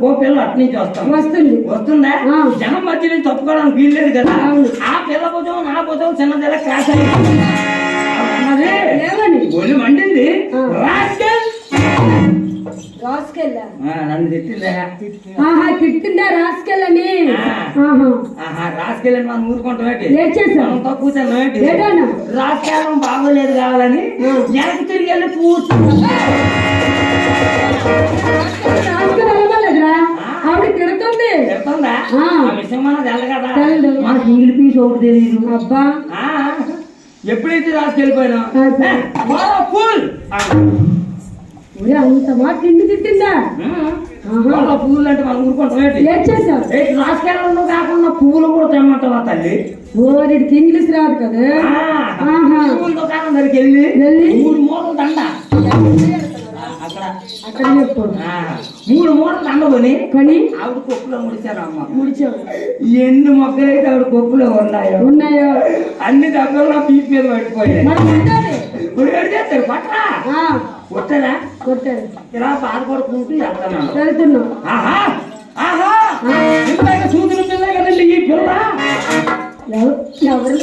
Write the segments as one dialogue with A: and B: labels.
A: ఓ పిల్ల అటు నుంచి వస్తాం
B: వస్తుంది
A: వస్తుందా. జనం మధ్య నుంచి తప్పుకోవడానికి వీల్లేదు కదా. ఆ పిల్ల భుజం నా భుజం చిన్నదిలా క్రాస్ అయ్యింది ఒళ్ళు మండింది. రాస్కెల్.
B: రాసుకెళ్ళా
A: ఆ, నన్ను తిట్టిందా
B: తిట్టిందా. ఆహా
A: ఆహా రాసుకెళ్ళని మనం ఊరుకుంటాం ఏంటి
B: ఏం చేశావు?
A: మనం తక్కువ తిన్నాం ఏంటి
B: ఏటానా?
A: రాసుకెళ్ళడం బాగోలేదు కావాలని. వెనక్కి తిరిగి వెళ్ళి మనకు తెలదు కదా.
B: తెలీదు.
A: మనకి ఇంగిలి పీస్ ఒకటి తెలియదు
B: అబ్బా.
A: ఎప్పుడైతే రాసుకెళ్ళిపోయినా
B: ఒరే అంత మాట నిన్ను తిట్టిందా?
A: పువ్వులు అంటే మనం ఊరుకుంటాం రాసుకెళ్ళడం కాకుండా పువ్వులు కూడా తెమ్మంటావా తల్లి?
B: ఓడికి ఇంగ్లీష్ రాదు కదా.
A: పువ్వుల దుకాణం దగ్గరికి వెళ్ళి
B: వెళ్ళి?
A: మూడు మూటలు దండ. అక్కడ
B: అక్కడ
A: మూడు మూటలు దండ కొని ఆవిడ కొప్పులో ముడిచారు అమ్మ.
B: ముడిచావు.
A: ఎన్ని మొక్కలైతే ఆవిడ కొప్పులో ఉన్నాయో.
B: ఉన్నాయో.
A: అన్ని దెబ్బలు పీపి మీద పడిపోయాయి. ఇప్పుడు ఏడు చేస్తారు? పట్టరా
B: ఆ.
A: కొట్టరా?
B: కొట్టాడు
A: ఇలా బాధపడుకుంటూ వెళ్తున్నాను. ఆహా! ఆహా! సూచన పిల్ల కదండి ఈ పిల్ల.
B: ఎవరు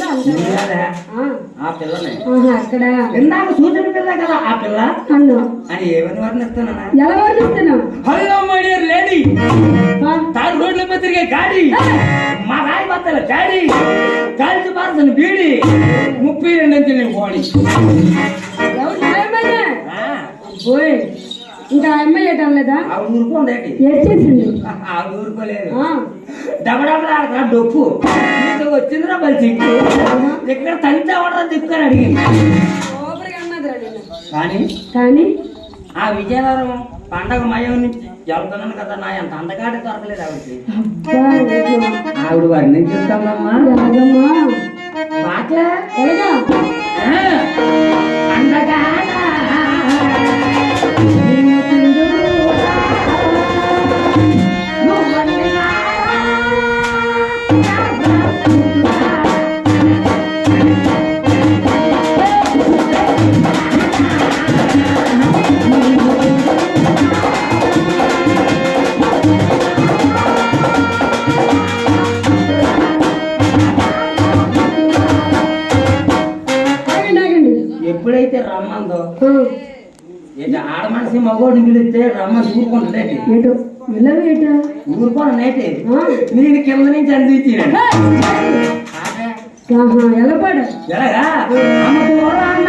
B: ఆ,
A: పిల్లని.
B: అక్కడ
A: ఇందాక సూచన పిల్ల కదా ఆ పిల్ల?
B: అన్నా
A: అని ఏమని వర్ణిస్తున్నా
B: ఎలా వర్ణిస్తున్నావు
A: హలో మై డియర్ లేడీ తాను రోడ్ల మీద తిరిగే గాడి. మా రాయి బత్తల గాడి. కాల్చి పారసని బీడి. ముప్పై రెండు
B: ఎవరు ఏమయ్యా
A: ఆ,
B: పోయి ఇంకా ఆ అమ్మాయి ఏటం లేదా?
A: ఆవిడ ఊరుకోందేటి
B: ఏడ్చేసింది.
A: ఆవిడ ఊరుకోలేదు.
B: ఆ,
A: డబడబడా డొప్పు. నీకు వచ్చిందిరా చిక్కు ఇక్కడ తంతే అవడం దిక్కుని అడిగింది. కానీ
B: కానీ?
A: ఆ విజయనగరం పండగ మయం నుంచి వెళ్తున్నాను కదా నా ఎంత అందగాడి దొరకలేదు ఆవిడకి.
B: ఏదో.
A: ఆవిడ వారిని చెప్తామమ్మా
B: ఎలాగమ్మా
A: ఎప్పుడైతే రమ్మందో ఏంటి ఆడ మనిషి మగోడిని పిలిస్తే రమ్మని ఊరుకుంటుందేంటి
B: ఏటో?
A: నేను కింద నుంచి అందించాను
B: ఆహా ఎలా పాడ
A: ఎలాగా? అమ్మ